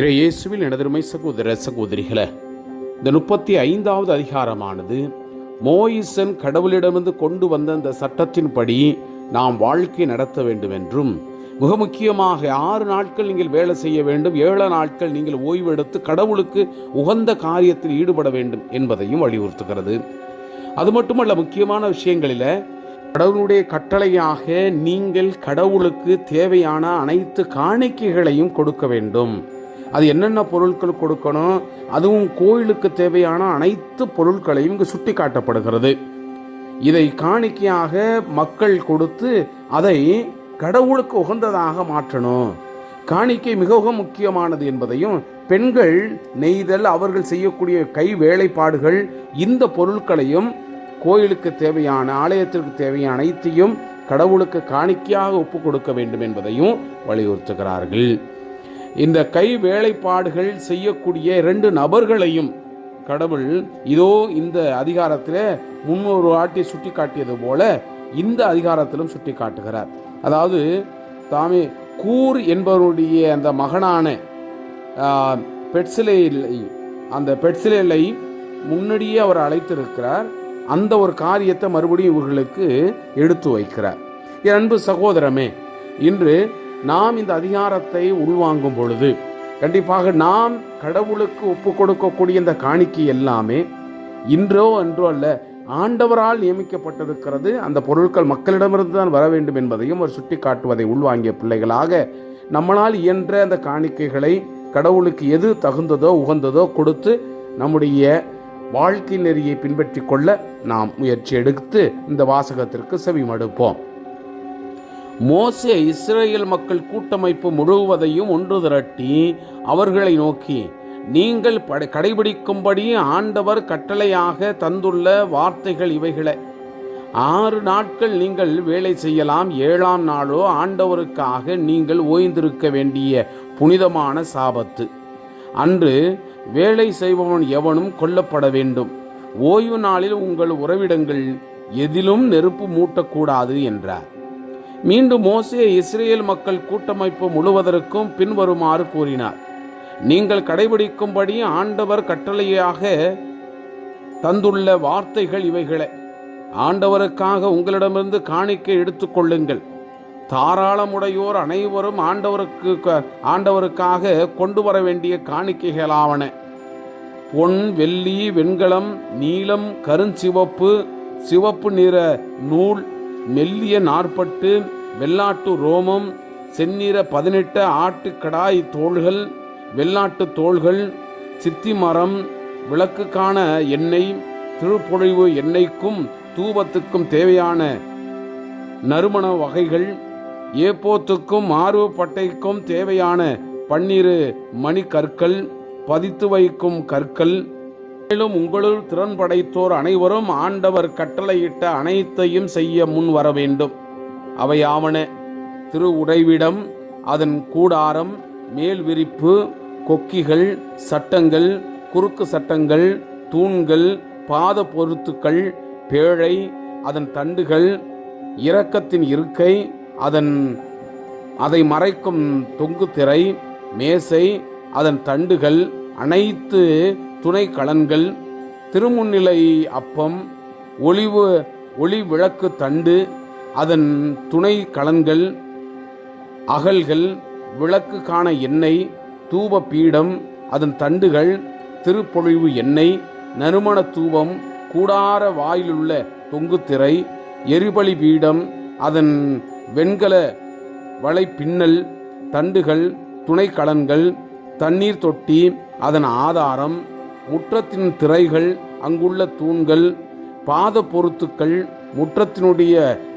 இறை இயேசுவில் எனதருமை சகோதர சகோதரிகள இந்த முப்பத்தி ஐந்தாவது அதிகாரமானது மோயிசன் கடவுளிடமிருந்து கொண்டு வந்த இந்த சட்டத்தின்படி நாம் வாழ்க்கை நடத்த வேண்டும் என்றும் மிக முக்கியமாக ஆறு நாட்கள் நீங்கள் வேலை செய்ய வேண்டும் ஏழு நாட்கள் நீங்கள் ஓய்வெடுத்து கடவுளுக்கு உகந்த காரியத்தில் ஈடுபட வேண்டும் என்பதையும் வலியுறுத்துகிறது. அது மட்டுமல்ல முக்கியமான விஷயங்களில் கடவுளுடைய கட்டளையாக நீங்கள் கடவுளுக்கு தேவையான அனைத்து காணிக்கைகளையும் கொடுக்க வேண்டும். அது என்னென்ன பொருட்கள் கொடுக்கணும் அதுவும் கோயிலுக்கு தேவையான அனைத்து பொருட்களையும் இங்கு சுட்டி காட்டப்படுகிறது இதை காணிக்கையாக மக்கள் கொடுத்து அதை கடவுளுக்கு உகந்ததாக மாற்றணும். காணிக்கை மிகவும் முக்கியமானது என்பதையும் பெண்கள் நெய்தல் அவர்கள் செய்யக்கூடிய கை வேலைப்பாடுகள் இந்த பொருட்களையும் கோயிலுக்கு தேவையான ஆலயத்திற்கு தேவையான அனைத்தையும் கடவுளுக்கு காணிக்கையாக ஒப்பு கொடுக்க வேண்டும் என்பதையும் வலியுறுத்துகிறார்கள். இந்த கை வேலைப்பாடுகள் செய்யக்கூடிய இரண்டு நபர்களையும் கடவுள் இதோ இந்த அதிகாரத்தில் முன்னொரு ஆட்டி சுட்டி காட்டியது போல இந்த அதிகாரத்திலும் சுட்டி காட்டுகிறார். அதாவது தாமே கூர் என்பவருடைய அந்த மகனான பெட்சிலேலை அந்த பெட்சிலேலை முன்னாடியே அவர் அழைத்திருக்கிறார். அந்த ஒரு காரியத்தை மறுபடியும் இவர்களுக்கு எடுத்து வைக்கிறார். என் அன்பு சகோதரமே இன்று நாம் இந்த அதிகாரத்தை உள்வாங்கும் பொழுது கண்டிப்பாக நாம் கடவுளுக்கு ஒப்பு கொடுக்கக்கூடிய இந்த காணிக்கை எல்லாமே இன்றோ அன்றோ அல்ல ஆண்டவரால் நியமிக்கப்பட்டிருக்கிறது. அந்த பொருட்கள் மக்களிடமிருந்து தான் வர வேண்டும் என்பதையும் அவர் சுட்டி காட்டுவதை உள்வாங்கிய பிள்ளைகளாக நம்மளால் இயன்ற அந்த காணிக்கைகளை கடவுளுக்கு எது தகுந்ததோ உகந்ததோ கொடுத்து நம்முடைய வாழ்க்கை நெறியை பின்பற்றி கொள்ள நாம் முயற்சி எடுத்து இந்த வாசகத்திற்கு செவிமடுப்போம். மோசே இஸ்ரேல் மக்கள் கூட்டமைப்பு முழுவதையும் ஒன்று திரட்டி அவர்களை நோக்கி நீங்கள் படை கடைபிடிக்கும்படி ஆண்டவர் கட்டளையாக தந்துள்ள வார்த்தைகள் இவைகளை. ஆறு நாட்கள் நீங்கள் வேலை செய்யலாம் ஏழாம் நாளோ ஆண்டவருக்காக நீங்கள் ஓய்ந்திருக்க வேண்டிய புனிதமான சாபத்து. அன்று வேலை செய்பவன் எவனும் கொல்லப்பட வேண்டும். ஓய்வு நாளில் உங்கள் உறவிடங்கள் எதிலும் நெருப்பு மூட்டக்கூடாது என்றார். மீண்டும் மோசே இஸ்ரேல் மக்கள் கூட்டமைப்பு முழுவதற்கும் பின்வருமாறு கூறினார். நீங்கள் கடைபிடிக்கும்படி ஆண்டவர் கட்டளையாக தந்துள்ள வார்த்தைகள் இவைகளே. ஆண்டவருக்காக உங்களிடமிருந்து காணிக்கை எடுத்துக்கொள்ளுங்கள் தாராளமுடையோர் அனைவரும் ஆண்டவருக்கு ஆண்டவருக்காக கொண்டு வர வேண்டிய காணிக்கைகளாவன. பொன் வெள்ளி வெண்கலம் நீலம் கருஞ்சிவப்பு சிவப்பு நிற நூல் மெல்லிய நாற்பட்டு வெள்ளாட்டு ரோமம் செந்நிற பதினெட்டு ஆட்டுக்கடாய் தோள்கள் வெள்ளாட்டு தோள்கள் சித்தி மரம் விளக்குக்கான எண்ணெய் திருப்பொழிவு எண்ணெய்க்கும் தூபத்துக்கும் தேவையான நறுமண வகைகள் ஏப்போத்துக்கும் மார்பு பட்டைக்கும் தேவையான பன்னிரு மணி கற்கள் பதித்து வைக்கும் கற்கள் மேலும் உங்களுள் திறன் படைத்தோர் அனைவரும் ஆண்டவர் கட்டளையிட்ட அனைத்தையும் செய்ய முன் வர வேண்டும். அவையாவன திரு உடைவிடம் அதன் கூடாரம் மேல் விரிப்பு கொக்கிகள் சட்டங்கள் குறுக்கு சட்டங்கள் தூண்கள் பாத பொருத்துக்கள் பேழை அதன் தண்டுகள் இரக்கத்தின் இருக்கை அதன் அதை மறைக்கும் தொங்கு திரை மேசை அதன் தண்டுகள் அனைத்து துணை கலன்கள் திருமுன்னிலை அப்பம் ஒளிவு ஒளி விளக்கு தண்டு அதன் துணை கலன்கள் அகல்கள் விளக்கு காண எண்ணெய் தூப பீடம் அதன் தண்டுகள் திருப்பொழிவு எண்ணெய் நறுமண தூபம் கூடார வாயிலுள்ள தொங்குத்திரை எரிபலி பீடம் அதன் வெண்கல வலை பின்னல் தண்டுகள் துணை கலன்கள் தண்ணீர் தொட்டி அதன் ஆதாரம் முற்றத்தின் திரைகள் அங்குள்ள தூண்கள் பாத பொருத்துக்கள் முற்றத்தினுடைய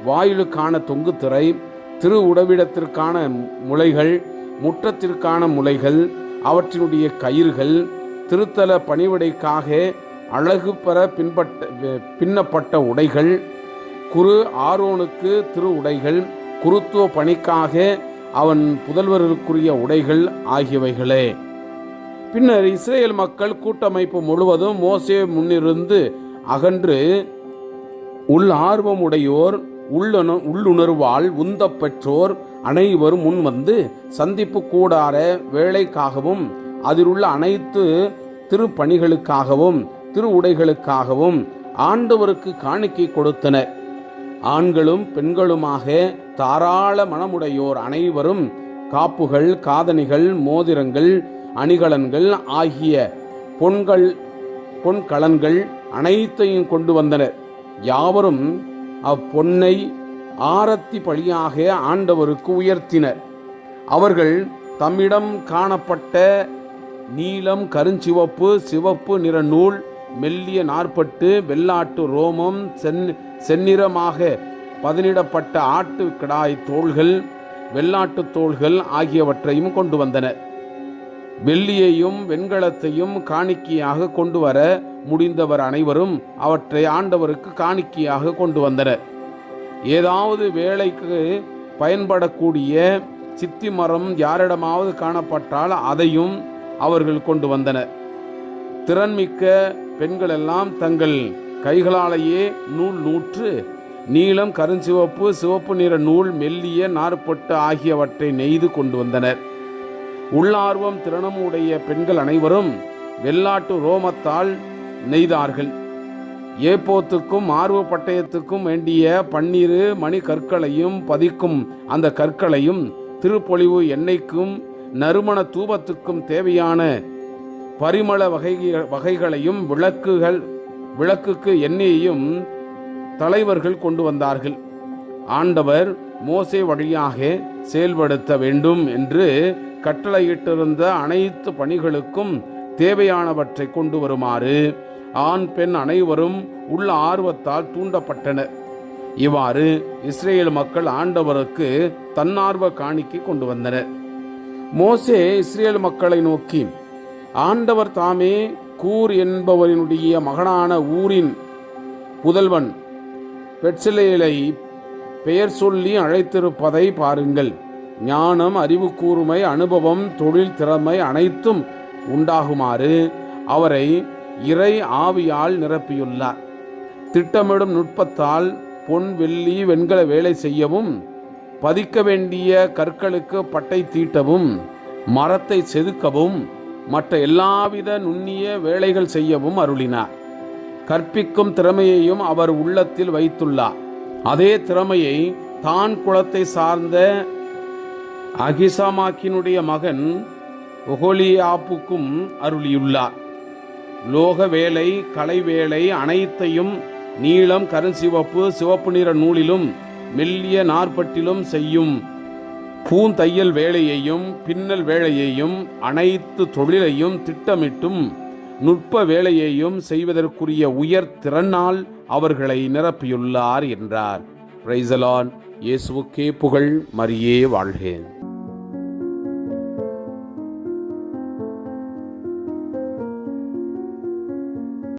வாயிலுக்கான தொங்கு திரை திரு உடவிடத்திற்கான முளைகள் முற்றத்திற்கான முளைகள் அவற்றினுடைய கயிறுகள் திருத்தல பணிவிடைக்காக அழகு பெற பின்பட்ட பின்னப்பட்ட உடைகள் குரு ஆரோனுக்கு திரு உடைகள் குருத்துவ பணிக்காக அவன் புதல்வர்களுக்குரிய உடைகள் ஆகியவைகளே. பின்னர் இஸ்ரேல் மக்கள் கூட்டமைப்பு முழுவதும் மோசே முன்னிருந்து அகன்று உள் ஆர்வமுடையோர் உள்ளுண உள்ளுணர்வால் உந்தப் பெற்றோர் அனைவரும் முன் வந்து சந்திப்பு கூடார வேலைக்காகவும் அதில் உள்ள அனைத்து திருப்பணிகளுக்காகவும் திரு உடைகளுக்காகவும் ஆண்டவருக்கு காணிக்கை கொடுத்தனர். ஆண்களும் பெண்களுமாக தாராள மனமுடையோர் அனைவரும் காப்புகள் காதணிகள் மோதிரங்கள் அணிகலன்கள் ஆகிய பொன்கள் பொன்கலன்கள் அனைத்தையும் கொண்டு வந்தனர். யாவரும் அப்பொன்னை ஆரத்தி பழியாக ஆண்டவருக்கு உயர்த்தினர். அவர்கள் தம்மிடம் காணப்பட்ட நீலம் கருஞ்சிவப்பு சிவப்பு நிற நூல் மெல்லிய நாற்பட்டு வெள்ளாட்டு ரோமம் சென் செந்நிறமாக பதனிடப்பட்ட ஆட்டு கிடாய் தோள்கள் வெள்ளாட்டுத் தோள்கள் ஆகியவற்றையும் கொண்டு வந்தனர். வெள்ளியையும் வெண்கலத்தையும் காணிக்கையாக கொண்டு வர முடிந்தவர் அனைவரும் அவற்றை ஆண்டவருக்கு காணிக்கையாக கொண்டு வந்தனர். ஏதாவது வேலைக்கு பயன்படக்கூடிய சித்தி மரம் யாரிடமாவது காணப்பட்டால் அதையும் அவர்கள் கொண்டு வந்தனர். திறன்மிக்க பெண்களெல்லாம் தங்கள் கைகளாலேயே நூல் நூற்று நீலம் கருஞ்சிவப்பு சிவப்பு நிற நூல் மெல்லிய நார்பட்டு ஆகியவற்றை நெய்து கொண்டு வந்தனர். உள்ளார்வம் திறனும் உடைய பெண்கள் அனைவரும் வெள்ளாட்டு ரோமத்தால் நெய்தார்கள். ஏப்போத்துக்கும் ஆர்வ பட்டயத்துக்கும் வேண்டிய பன்னிரு மணி கற்களையும் பதிக்கும் அந்த கற்களையும் திருப்பொழிவு எண்ணெய்க்கும் நறுமண தூபத்துக்கும் தேவையான பரிமள வகை வகைகளையும் விளக்குகள் விளக்குக்கு எண்ணெயையும் தலைவர்கள் கொண்டு வந்தார்கள். ஆண்டவர் மோசை வழியாக செயல்படுத்த வேண்டும் என்று கட்டளையிட்டிருந்த அனைத்து பணிகளுக்கும் தேவையானவற்றை கொண்டு வருமாறு ஆண் பெண் அனைவரும் உள்ள ஆர்வத்தால் தூண்டப்பட்டனர். இவ்வாறு இஸ்ரேல் மக்கள் ஆண்டவருக்கு தன்னார்வ காணிக்கை கொண்டு வந்தனர். மோசே இஸ்ரேல் மக்களை நோக்கி ஆண்டவர் தாமே கூர் என்பவரினுடைய மகனான ஊரின் புதல்வன் பெட்சிலேலை பெயர் சொல்லி அழைத்திருப்பதை பாருங்கள். ஞானம் அறிவு கூர்மை அனுபவம் தொழில் திறமை அனைத்தும் உண்டாகுமாறு அவரை இறை ஆவியால் நிரப்பியுள்ளார். திட்டமிடும் நுட்பத்தால் பொன் வெள்ளி வெண்கல வேலை செய்யவும் பதிக்க வேண்டிய கற்களுக்கு பட்டை தீட்டவும் மரத்தை செதுக்கவும் மற்ற எல்லாவித நுண்ணிய வேலைகள் செய்யவும் அருளினார். கற்பிக்கும் திறமையையும் அவர் உள்ளத்தில் வைத்துள்ளார். அதே திறமையை தான் குலத்தை சார்ந்த அகிசாமாக்கினுடைய மகன் ஒகோலியாப்புக்கும் அருளியுள்ளார். லோக வேலை கலை வேலை அனைத்தையும் நீலம் கருஞ்சிவப்பு சிவப்பு நிற நூலிலும் மெல்லிய நாற்பட்டிலும் செய்யும் பூந்தையல் வேலையையும் பின்னல் வேலையையும் அனைத்து தொழிலையும் திட்டமிட்டும் நுட்ப வேலையையும் செய்வதற்குரிய உயர் திறனால் அவர்களை நிரப்பியுள்ளார் என்றார். பிரைசலான் இயேசுவுக்கே புகழ் மரியே வாழ்கேன்.